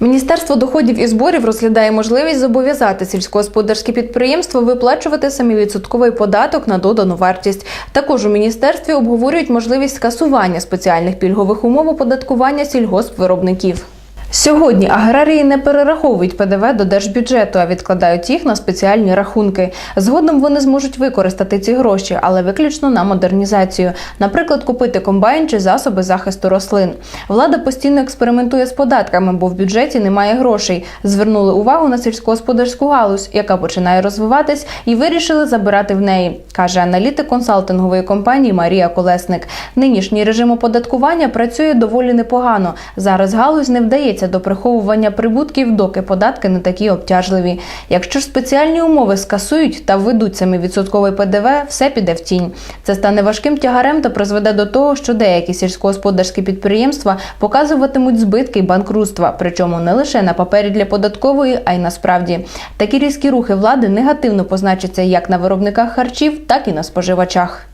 Міністерство доходів і зборів розглядає можливість зобов'язати сільськогосподарські підприємства виплачувати самовідсотковий податок на додану вартість. Також у міністерстві обговорюють можливість скасування спеціальних пільгових умов оподаткування сільгоспвиробників. Сьогодні аграрії не перераховують ПДВ до держбюджету, а відкладають їх на спеціальні рахунки. Згодом вони зможуть використати ці гроші, але виключно на модернізацію, наприклад, купити комбайн чи засоби захисту рослин. Влада постійно експериментує з податками, бо в бюджеті немає грошей. Звернули увагу на сільськогосподарську галузь, яка починає розвиватись, і вирішили забирати в неї, каже аналітик консалтингової компанії Марія Колесник. Нинішній режим оподаткування працює доволі непогано. Зараз галузь не вдається до приховування прибутків, доки податки не такі обтяжливі. Якщо ж спеціальні умови скасують та введуть самі відсотковий ПДВ, все піде в тінь. Це стане важким тягарем та призведе до того, що деякі сільськогосподарські підприємства показуватимуть збитки й банкрутства, причому не лише на папері для податкової, а й насправді. Такі різкі рухи влади негативно позначаться як на виробниках харчів, так і на споживачах.